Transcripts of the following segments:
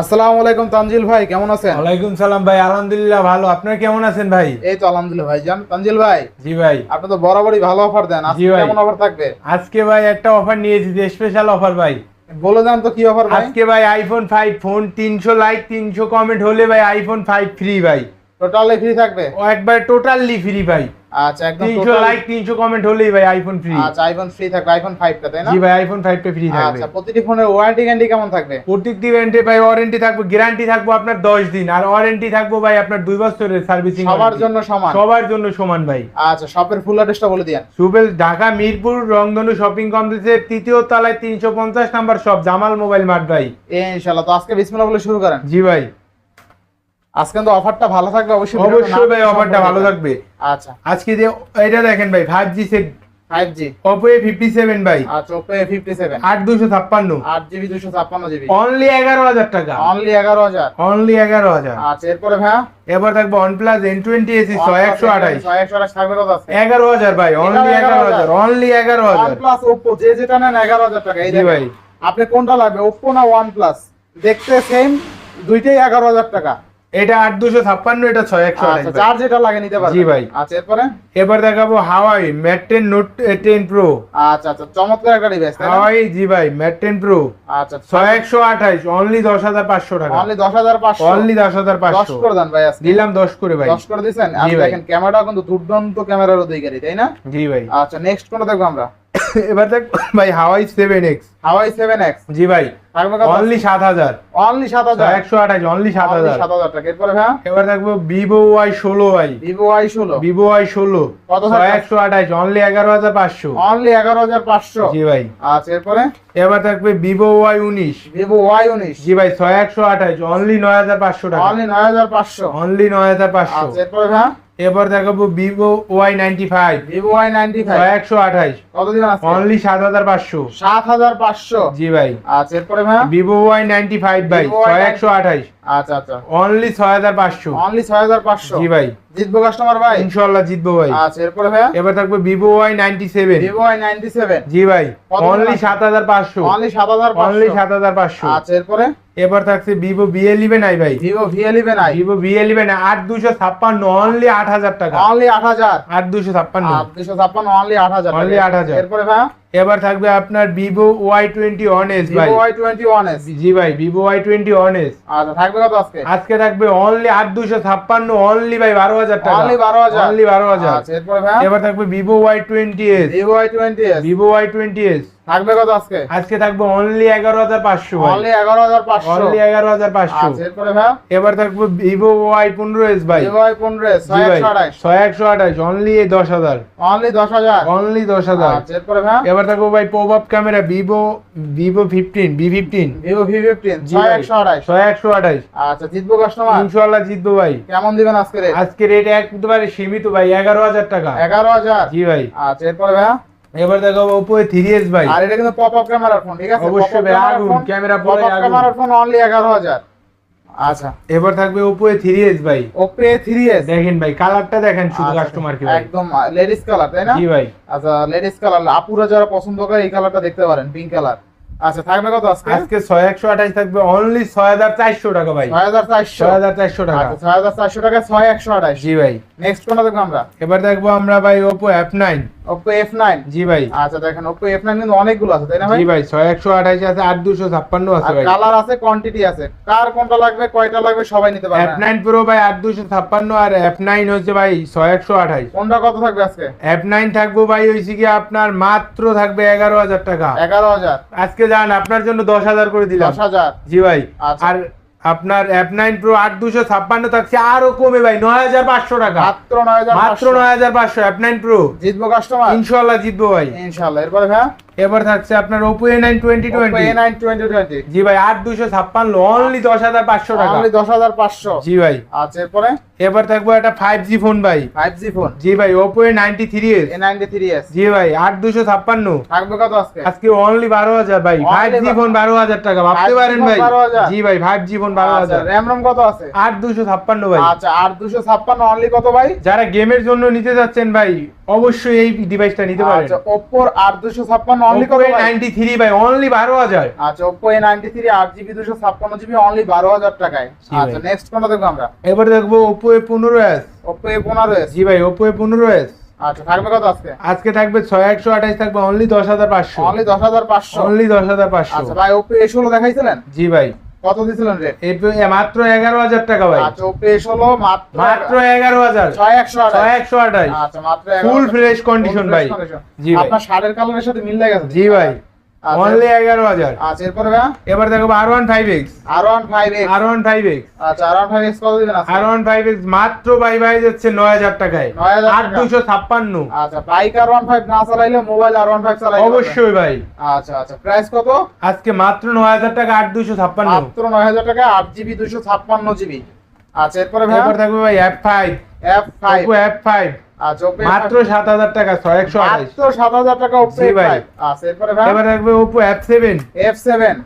আসসালামু আলাইকুম তানজিল ভাই কেমন আছেন? ওয়ালাইকুম সালাম ভাই আলহামদুলিল্লাহ ভালো। আপনার কেমন আছেন ভাই? এই তো আলহামদুলিল্লাহ ভাই জান তানজিল ভাই জি ভাই। আপনি তো বরাবরই ভালো অফার দেন। আজকে। কেমন অফার থাকবে? আজকে ভাই একটা অফার নিয়েছি যে স্পেশাল অফার ভাই। বলে দেন তো কি অফার ভাই? আজকে ভাই আইফোন ফাইভ ফোন তিনশো লাইক তিনশো কমেন্ট হলে ভাই আইফোন ফাইভ ফ্রি ভাই। টোটালি ফ্রি থাকবে? ও একবার টোটালি ফ্রি ভাই। আচ্ছা একদম তিনশো total- লাইক তিনশো কমেন্ট হলেই ভাই আইফোন ফ্রি আচ্ছা আইফোন ফ্রি থাকবে আইফোন 5 টা তাই না? জি ভাই আইফোন ফাইভটা ফ্রি থাকবে। আচ্ছা প্রতিটি ফোনের ওয়ারেন্টি গ্যারান্টি কেমন থাকবে? প্রত্যেকটি ব্যান্ডে ভাই ওয়ারেন্টি থাকবে গ্যারান্টি থাকব আপনার দশ দিন আর ওয়ারেন্টি থাকব ভাই আপনার দুই বছরের সার্ভিসিং সবার জন্য সমান। সবার জন্য সমান ভাই। আচ্ছা শপের ফুল অ্যাড্রেসটা বলে দিন সুবেল ঢাকা মিরপুর রংধনু শপিং কমপ্লেক্সের তৃতীয় তলায় তিনশো পঞ্চাশ number shop Jamal mobile mart ভাই। ইনশাআল্লাহ তো আজকে বিসমিল্লাহ বলে শুরু করেন। জি ভাই। আজকে তো অফারটা ভালো থাকবে অবশ্যই অবশ্যই না ভাই অফারটা ভালো থাকবে। আচ্ছা। আজকে যে এটা দেখেন ভাই five G set 5G Oppo A fifty seven ভাই। আচ্ছা Oppo A57 আট দুশো ছাপ্পান্ন। 8GB 256GB অনলি এগারো হাজার টাকা। অনলি 11000 অনলি এগারো হাজার। আচ্ছা এরপরে ভাই এবার থাকবে one plus N twenty SE ছয় একশো আঠাইশ 128 থাকবে কত আছে? এগারো হাজার ভাই অনলি এগারো হাজার। অনলি এগারো হাজার। OnePlus Oppo যে যেটা নেন 11000 টাকা এই ভাই। আপনি কোনটা লাগবে Oppo না OnePlus? দেখতে সেম দুইটাই 11000 টাকা। এটা আট দুশো ছাপ্পান্ন এটা ছয় একশো আচ্ছা আঠাইশ চার যেটা লাগে নিতে পারবেন জি ভাই। আচ্ছা এরপরে? এবার দেখাবো Huawei mate ten note ten pro. আচ্ছা আচ্ছা চমৎকার একটা ডিভাইস হাওয়াই জি ভাই ম্যাট টেন প্রো। আচ্ছা ছয় একশো আঠাইশ অনলি দশ হাজার পাঁচশো টাকা। অনলি 10500 অনলি দশ হাজার 10 পাঁচশো করে দেন ভাই দিলাম দশ করে ভাই। 10 করে দিবেন জি আপনি ভাই। দেখেন ক্যামেরাটা কিন্তু দুর্দান্ত ক্যামেরার অধিকারী তাই না? জি ভাই। আচ্ছা নেক্সট কোনটা দেখব আমরা? এবার দেখ ভাই হাওয়াই সেভেন এক্স হাওয়াই 7x জি ভাই। অনলি সাত হাজার। অনলি 7000 একশো আঠাইশ অনলি সাত Only হাজার 7000 টাকা। এরপরে ভাই এবার দেখব Vivo Y Vivo Y16 Vivo Y ষোলো। কত ছয় থাকবে? একশো আঠাইশ অনলি এগারো হাজার পাঁচশো। অনলি 11500 জি ভাই। আচ্ছা এরপরে? এবার থাকবে ওয়াই উনিশ। Vivo Y19 জি ভাই ছয় একশো আঠাইশ অনলি নয় হাজার পাঁচশো টাকা। অনলি 9500 অনলি নয় হাজার পাঁচশো। আচ্ছা এরপরে ভাই এবার দেখাবো Vivo Y ninety five Vivo Y95 five একশো আঠাইশ। কত দিন আছে? অনলি সাত হাজার পাঁচশো। 7500 জি ভাই। আচ্ছা এরপরে ভাই ভিভো ওয়াই নাইনটি ফাইভ ভাই ছয় একশো আঠাইশ। আচ্ছা আচ্ছা। অনলি ছয় হাজার পাঁচশো। অনলি 6500 জি ভাই। জিতবো কাস্টমার ভাই? ইনশাল্লাহ জিতবো ভাই। আচ্ছা এরপরে ভাই এবার থাকবে Vivo Y ninety seven Vivo Y97 জি ভাই। অনলি সাত হাজার পাঁচশো। অনলি 7500 অনলি সাত হাজার পাঁচশো। আচ্ছা এরপরে? এবার থাকছে ভিভো ভি এলিভেন আই ভাই? Vivo V eleven I Vivo V eleven আট দুশো ছাপ্পান্ন অনলি আট হাজার টাকা। অনলি 8000 আট দুশো ছাপ্পান্ন। দুশো ছাপ্পান্ন অনলি আট হাজার অনলি আট হাজার। এরপরে ভাই? এবার থাকবে আপনার ভিভো ওয়াই টোয়েন্টি এস ভাই। Vivo Y21s জি ভাই ভিভো ওয়াই টোয়েন্টি এস আচ্ছা থাকবে কত আজকে? আজকে থাকবে অনলি আট দুশো ছাপ্পান্ন অনলি ভাই বারো হাজার টাকা। অনলি 12000 অনলি বারো হাজার। আচ্ছা এরপরে ভাই? এবার থাকবে Vivo Y twenty S Vivo Y20s Vivo Y twenty S থাকবে কত আজকে? আজকে থাকবে অনলি এগারো হাজার পাঁচশো ভাই। অনলি 11500 অনলি এগারো হাজার পাঁচশো। আচ্ছা এরপরে ভাই? এবার থাকবে ভিভো ওয়াই পনেরো এস ভাই। Vivo Y15s জি ভাই 628 ছয় একশো আঠাশ অনলি দশ হাজার। অনলি 10000 অনলি দশ হাজার। আচ্ছা এরপরে ভাই? এবার থাকব ভাই pop camera Vivo Vivo fifteen V fifteen Vivo V15 জি ভাই। 6128 ছয় একশো আঠাশ। আচ্ছা জিতবো কাস্টমার ইনশাল্লাহ জিতবো ভাই। কেমন দিবেন আজকে রেট আজকে রেট একবারে সীমিত ভাই এগারো হাজার টাকা। 11000 জি ভাই। আচ্ছা এরপরে ভাই এবার দেখাবো ওপো থ্রি এস ভাই। আর এটা কিন্তু পপ আপ ক্যামেরার ফোন ঠিক আছে? অবশ্যই ক্যামেরা পপ আপ আগুন। ক্যামেরার ফোন অনলি 11000 আচ্ছা। এবার থাকবে ওপো থ্রি এস ভাই। Oppo A3s দেখেন ভাই কালারটা দেখেন শুধু কাস্টমার কি একদম লেডিস কালার তাই না? জি ভাই। আচ্ছা লেডিস কালার আপুরা যারা পছন্দ করে এই কালারটা দেখতে পারেন পিঙ্ক কালার আচ্ছা থাকবে কত আজকে? আজকে ছয় একশো আঠাশ থাকবে অনলি ছয় হাজার চারশো টাকা ভাই। 6400 ছয় হাজার চারশো টাকা। আচ্ছা 6400 টাকা 6128 জি ভাই। নেক্সট কোনটা দেখব আমরা? এবার দেখব আমরা ভাই Oppo F nine Oppo F9 জি ভাই। আচ্ছা দেখেন Oppo F9 কিন্তু অনেকগুলো আছে তাই না ভাই? জি ভাই ছয় একশো আঠাশ আছে আট দুশো ছাপ্পান্ন আছে আর ভাই। কালার আছে কোয়ান্টিটি আছে। কার কোনটা লাগবে কয়টা লাগবে সবাই নিতে পারবে। নাইন প্রো ভাই আট দুশো ছাপ্পান্ন আর অ্যাপ নাইন হচ্ছে ভাই ছয় একশো আঠাশ কোনটা কত থাকবে আজকে? অ্যাপ নাইন থাকব ভাই কি আপনার মাত্র থাকবে এগারো হাজার টাকা। 11000 আজকে যান আপনার জন্য দশ হাজার করে দিলাম। 10000 জি ভাই আচ্ছা। আর আপনার অ্যাপ নাইন প্রো আট দুশো ছাপ্পান্ন থাকছে আরও কমে ভাই নয় হাজার পাঁচশো টাকা। মাত্র 9500 মাত্র নয় হাজার পাঁচশো অ্যাপ নাইন প্রো জিতবো কাস্টমার ইনশাল্লাহ জিতবো ভাই। ইনশাল্লাহ এরপরে ভাই এবার থাকছে আপনার Oppo A nine twenty Oppo twenty A9 2020 জি ভাই আট দুশো ছাপ্পান্ন অনলি দশ হাজার পাঁচশো টাকা। অনলি 10500 জি ভাই। আচ্ছা এরপরে? এবার থাকব একটা ফাইভ জি ফোন ভাই। 5G ফোন জি ভাই Oppo A ninety three S A93s জি ভাই আট দুশো ছাপ্পান্ন। থাকবে কত আজকে? আজকে অনলি বারো হাজার ভাই। Only ফাইভ জি ফোন বারো হাজার টাকা ভাবতে পারেন ভাই। জি ভাই ফাইভ জি ফোন বারো আচ্ছা হাজার। র্যাম রম কত আছে? আট দুশো ছাপ্পান্ন ভাই। আচ্ছা আর দুশো ছাপ্পান্ন অনলি কত ভাই? যারা গেমের জন্য নিতে যাচ্ছেন ভাই অবশ্যই এই ডিভাইসটা নিতে পারেন। আচ্ছা ওপ্পোর আর দুশো ছাপ্পান্ন অনলি কত ভাই? নাইনটি থ্রি ভাই অনলি বারো হাজার। আচ্ছা জিবি দুশো ছাপ্পান্ন জিবি অনলি বারো হাজার টাকায়। আচ্ছা নেক্সট কোনটা দেখব আমরা? এবার দেখব Oppo এ পনেরো এস ওপ্পো এ পনেরো এস জি ভাই Oppo এ পনেরো এস আচ্ছা থাকবে কত আজকে? আজকে থাকবে ছয় একশো আঠাশ থাকবে অনলি দশ হাজার পাঁচশো। অনলি দশ হাজার পাঁচশো। অনলি দশ হাজার পাঁচশো। আচ্ছা ভাই ওপো এ ষোলো দেখাইছিলেন? জি ভাই। কত দিছিলেন রেট এই মাত্র এগারো হাজার টাকা ভাই। আচ্ছা এ মাত্র আচ্ছা ফুল ফ্রেশ কন্ডিশন ভাই। জি ভাই। আপনার শার্টের কালারের সাথে মিল লাগে জি ভাই। অনলি এগারো হাজার। আচ্ছা এরপরে ভাই? এবার দেখো R one five X R one five X R one five X আচ্ছা আর ওয়ান ফাইভ এক্স কত দিবেন আজকে? আর ওয়ান ফাইভ এক্স মাত্র বাই বাই যাচ্ছে নয় হাজার টাকায়। 9,000 আট টাকা। ছাপ্পান্ন। আচ্ছা বাইক আর ওয়ান ফাইভ না চালাইলে মোবাইল আর ওয়ান ফাইভ চালাইলে অবশ্যই ভাই। আচ্ছা আচ্ছা প্রাইস কত? আজকে মাত্র নয় হাজার টাকা আট দুশো ছাপ্পান্ন। মাত্র নয় হাজার টাকা আট জিবি দুশো ছাপ্পান্ন জিবি। আচ্ছা এরপরে ভাই থাকবে ভাই F five F five Oppo F আচ্ছা ওপো মাত্র সাত হাজার টাকা ছয় একশো আঠাশ। মাত্র সাত হাজার টাকা ভাই। ফাইভ আচ্ছা এরপরে ভাই এবার থাকবে সেভেন এফ সেভেন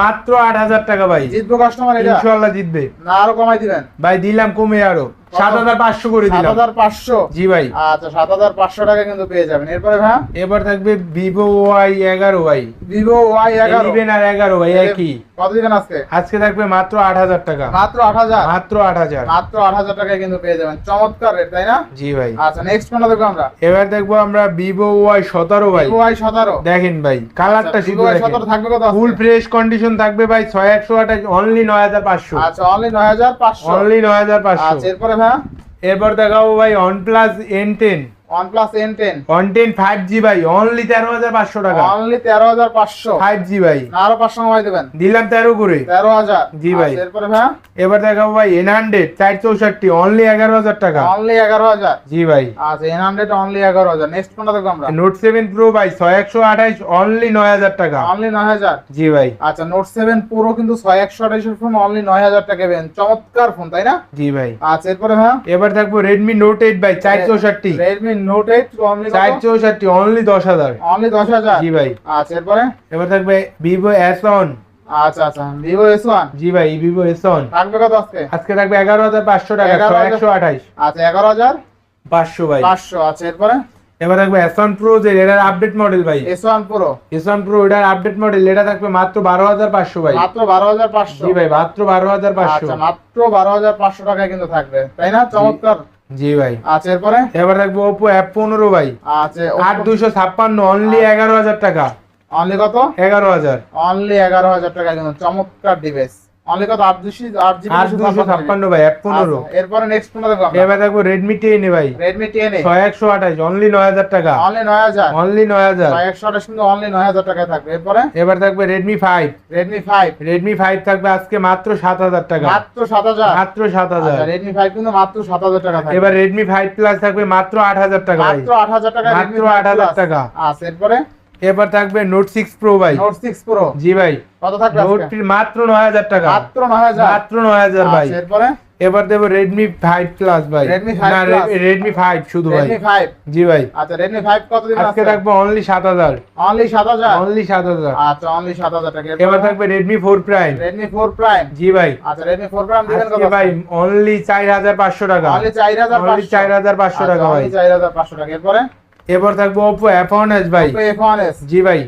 মাত্র আট হাজার টাকা ভাই। জিতবো কাস্টমার এটা? ইনশাআল্লাহ জিতবে। না আরও কমাই দিবেন। ভাই দিলাম কমে আরও? সাত হাজার পাঁচশো করে সাত হাজার পাঁচশো? জি ভাই। আচ্ছা সাত হাজার পাঁচশো টাকা কিন্তু পেয়ে যাবেন। এরপরে ভাই? এবার থাকবে ভিভো ওয়াই এগারো ভাই। ভিভো ওয়াই এগারো। আর এগারো ভাই একই। কত দিবেন আজকে? আজকে থাকবে মাত্র আট হাজার টাকা। মাত্র আট হাজার? মাত্র আট হাজার। মাত্র আট হাজার টাকায় কিন্তু পেয়ে যাবেন। চমৎকার রেট তাই না? জি ভাই। আচ্ছা নেক্সট কোনটা দেখব আমরা? এবার দেখব আমরা ভিভো ওয়াই সতেরো ভাই। ওয়াই সতেরো। দেখেন ভাই কালারটা শুধু সতেরো থাকবে কত ফুল ফ্রেশ কন্ডিশন থাকবে ভাই ছয় একশো আঠাশ অনলি নয় হাজার পাঁচশো। আচ্ছা অনলি নয় হাজার পাঁচশো। অনলি নয় হাজার পাঁচশো। আচ্ছা এরপরে এরপর দেখাবো ভাই one plus N ten one ten five G ভাই অনলি তেরো হাজার পাঁচশো টাকা। অনলি তেরো হাজার পাঁচশো। ফাইভ জি ভাই। আরও কমাই দেবেন। দিলাম করে। জি ভাই। এরপরে ভাই? এবার দেখাবো ভাই এন হান্ড্রেড চার চৌষট্টি অনলি এগারো হাজার টাকা। অনলি এগারো হাজার। জি ভাই। আচ্ছা এন হান্ড্রেড অনলি এগারো হাজার। নেক্সট কোনটা দেখব আমরা? ভাই অনলি নয় হাজার টাকা। অনলি নয় হাজার। জি ভাই। আচ্ছা নোট সেভেন পুরো কিন্তু ফোন অনলি নয় হাজার টাকা পেবেন চমৎকার ফোন তাই না? জি ভাই। আচ্ছা এরপরে ভাই? এবার থাকব রেডমি নোট এইট ভাই চার চৌষট্টি। রেডমি নোট এইট অনলি চার চৌষট্টি অনলি দশ হাজার। অনলি দশ হাজার? জি ভাই। আচ্ছা এরপরে? এবার থাকবে ভিভো আচ্ছা আচ্ছা ভিভো এস জি ভাই ভিভো এস থাকবে কত আজকে? আজকে থাকবে এগারো হাজার পাঁচশো টাকা 11,000 ছয় একশো আঠাইশ আচ্ছা ভাই। আচ্ছা এরপরে? এবার থাকবে এস অন যে এটার আপডেট মডেল ভাই। S one pro S pro এটার আপডেট মডেল এটা থাকবে মাত্র বারো হাজার পাঁচশো ভাই। মাত্র বারো হাজার পাঁচশো। জি ভাই মাত্র বারো হাজার পাঁচশো। আচ্ছা মাত্র বারো হাজার পাঁচশো টাকায় কিন্তু থাকবে তাই না? চমৎকার। জি ভাই। আচ্ছা এরপরে? এবার রাখব ওপো অ্যাপ পনেরো ভাই। আচ্ছা আট দুশো ছাপ্পান্ন অনলি এগারো হাজার টাকা। অনলি কত? এগারো হাজার। অনলি এগারো হাজার টাকা কিন্তু চমৎকার ডিভাইস অনলি কত জিবি ভাই অ্যাপ পনেরো। এরপরে নেক্সট এবার থাকব ভাই। এ। অনলি টাকা। অনলি অনলি কিন্তু অনলি হাজার টাকায় থাকবে। এরপরে? এবার আজকে মাত্র সাত হাজার টাকা। মাত্র সাত হাজার। মাত্র ফাইভ কিন্তু মাত্র সাত হাজার টাকা থাকবে। এবার রেডমি ফাইভ প্লাস থাকবে মাত্র আট হাজার টাকা মাত্র আট হাজার টাকা মাত্র 8,000 টাকা। আচ্ছা এরপরে? এবার থাকবে নোট সিক্স প্রো ভাই। নোট সিক্স প্রো জি ভাই। কত থাকবে নোট মাত্র নয় হাজার টাকা। মাত্র নয় হাজার? মাত্র নয় হাজার ভাই। আচ্ছা, এরপরে? এবার দেবো রেডমি ফাইভ প্লাস ভাই। Redmi 5 না। রেডমি ফাইভ শুধু ভাই। জি ভাই। আচ্ছা রেডমি ফাইভ কত দিন আজকে থাকবে অনলি সাত হাজার। অনলি সাত হাজার? অনলি সাত হাজার। আচ্ছা অনলি সাত হাজার টাকা। এবার থাকবে Redmi four prime Redmi four prime জি ভাই। আচ্ছা রেডমি ফোর প্রাইম দিবেন কত ভাই অনলি চার হাজার পাঁচশো টাকা। অনলি চার হাজার চার হাজার পাঁচশো টাকা ভাই। চার হাজার পাঁচশো টাকা। এরপরে? এবার থাকব ওপো এস ভাই। এফ ওয়ান এস জি ভাই।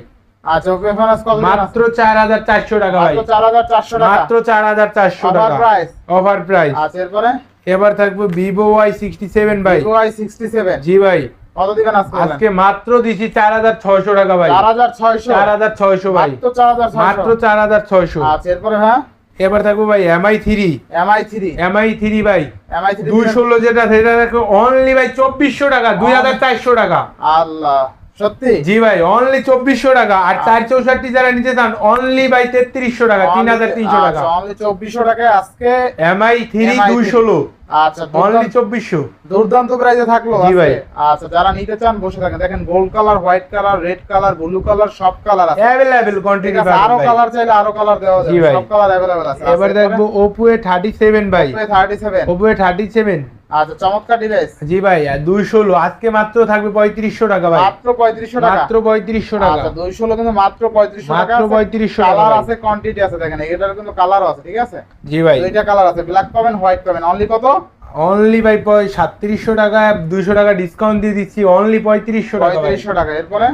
আচ্ছা ওপো এফ ওয়ান এস কত মাত্র চার হাজার চারশো টাকা ভাই। মাত্র চার হাজার চারশো টাকা। মাত্র চার হাজার চারশো অফার প্রাইস অফার প্রাইস আচ্ছা এরপরে? এবার থাকবে ভিভো ওয়াই সিক্সটি সেভেন ভাই। ভিভো আই সিক্সটি সেভেন জি ভাই। কত দিবেন আজকে আজকে মাত্র দিছি চার হাজার ছয়শো টাকা ভাই। চার হাজার ছয়শো। চার হাজার ছয়শো ভাই। মাত্র চার হাজার ছয়শো। চার হাজার ছয়শো। আচ্ছা এরপরে হ্যাঁ? এবার থাকব ভাই MI three MI three MI three ভাই। এমআই থ্রি দুই ষোলো যেটা সেটা দেখো অনলি ভাই চব্বিশশো টাকা দুই হাজার চারশো টাকা। আল্লাহ সত্যি? জি ভাই অনলি চব্বিশশো টাকা। আর চার চৌষট্টি যারা নিতে চান অনলি ভাই তেত্রিশশো টাকা তিন হাজার তিনশো টাকা। অনলি চব্বিশশো টাকায় আজকে এমআই থ্রি MI দুই। ষোলো আচ্ছা অনলি দুর্দান্ত- চব্বিশশো দুর্দান্ত প্রাইজে থাকলো জি ভাই। আজকে। আচ্ছা যারা নিতে চান বসে থাকেন দেখেন gold colour white colour red colour blue colour সব কালার আছে অ্যাভেলেবেল ঠিক কোয়ান্টিটি আছে আরো কালার চাইলে আরো কালার দেওয়া জি যাবে ভাই। সব কালার अवेलेबल আছে এবার দেখবো ওপো এ থার্টি সেভেন ভাই 37 ওপো এ থার্টি সেভেন আচ্ছা চমৎকার ডিভাইস জি ভাই দুই ষোলো আজকে মাত্র থাকবে পঁয়ত্রিশশো টাকা ভাই মাত্র 3500 টাকা মাত্র পঁয়ত্রিশশো টাকা আচ্ছা 216 কিন্তু মাত্র 3500 টাকা মাত্র 3500 টাকা কালার ভাই। আছে কোয়ান্টিটি আছে দেখেন এটার কিন্তু কালারও আছে ঠিক আছে জি ভাই দুইটা কালার আছে ব্ল্যাক পাবেন হোয়াইট পাবেন অনলি কত অনলি বাই পয় সাতত্রিশশো টাকা দুইশো টাকা ডিসকাউন্ট দিয়ে দিচ্ছি অনলি পঁয়ত্রিশশো টাকা পঁয়ত্রিশশো টাকা এরপরে?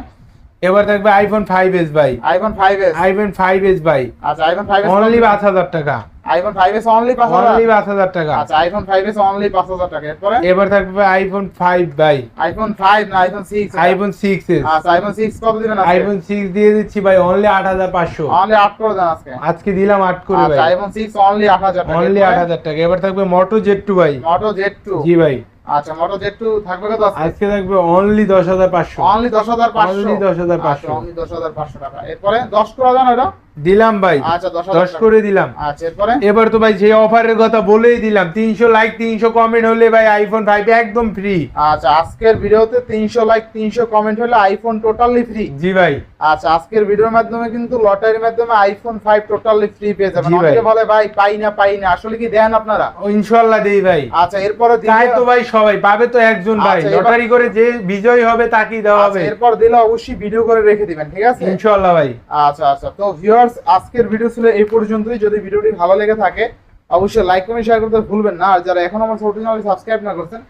এবার থাকবে আইফোন ফাইভ এস ভাই। IPhone five S iPhone five S ভাই। আচ্ছা আইফোন ফাইভ অনলি পাঁচ হাজার টাকা। আইফোন 5s অনলি 5000 অনলি পাঁচ হাজার টাকা। আচ্ছা আইফোন 5s অনলি 5000 টাকা। এরপরে? এবার থাকবে আইফোন ফাইভ ভাই আইফোন 5 না আইফোন 6 আইফোন সিক্স এস আচ্ছা আইফোন 6 কত দিবেন আজকে? আইফোন সিক্স দিয়ে দিচ্ছি ভাই অনলি আট হাজার পাঁচশো। অনলি 8 করে দেন আজকে। আজকে দিলাম আট করে আচ্ছা আইফোন 6 অনলি 8000 টাকা। অনলি আট হাজার টাকা। এবার থাকবে মোটো জেড টু ভাই। মোটো Z2 জি ভাই। আচ্ছা Z2 থাকবে কত আজকে থাকবে অনলি দশ হাজার পাঁচশো। অনলি 10500 Only 10,500 অনলি 10500 টাকা। এরপরে 10 করে দেন এটা? দিলাম ভাই। আচ্ছা 10000 দশ করে দিলাম। আচ্ছা এরপরে? এবার তো ভাই যে অফারের কথা বলেই দিলাম। তিনশো লাইক তিনশো কমেন্ট হলে ভাই আইফোন ফাইভ একদম ফ্রি আচ্ছা আজকের ভিডিওতে 300 লাইক 300 কমেন্ট হলে আইফোন টোটালি ফ্রি জি ভাই। আচ্ছা আজকের ভিডিওর মাধ্যমে কিন্তু লটারির মাধ্যমে আইফোন 5 টোটালি ফ্রি পেয়ে যাবেন। অনেকে বলে ভাই পাই না পাই না। আসলে কি দেন আপনারা? ও ইনশাল্লাহ দেই ভাই। আচ্ছা এরপরে তাই তো ভাই সবাই পাবে তো একজন ভাই। আচ্ছা, লটারি করে যে বিজয় হবে তাকেই দেওয়া আচ্ছা, হবে। এরপর দিলে অবশ্যই ভিডিও করে রেখে দিবেন ঠিক আছে? ইনশাল্লাহ ভাই। আচ্ছা আচ্ছা। তো ভিউয়ার্স আজকের ভিডিও ছিল এই পর্যন্তই। যদি ভিডিওটি ভালো লেগে থাকে অবশ্যই লাইক কমেন্ট শেয়ার করতে ভুলবেন না। আর যারা এখন আমার ছোট চ্যানেল সাবস্ক্রাইব না করছেন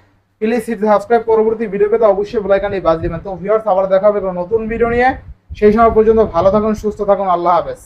প্লিজ সাবস্ক্রাইব পরবর্তী ভিডিও পেতে অবশ্যই বেল আইকনে বাজ দিবেন। তো ভিউয়ার্স আবার দেখা হবে নতুন ভিডিও নিয়ে। সেই সময় পর্যন্ত ভালো থাকুন সুস্থ থাকুন। আল্লাহ হাফেজ।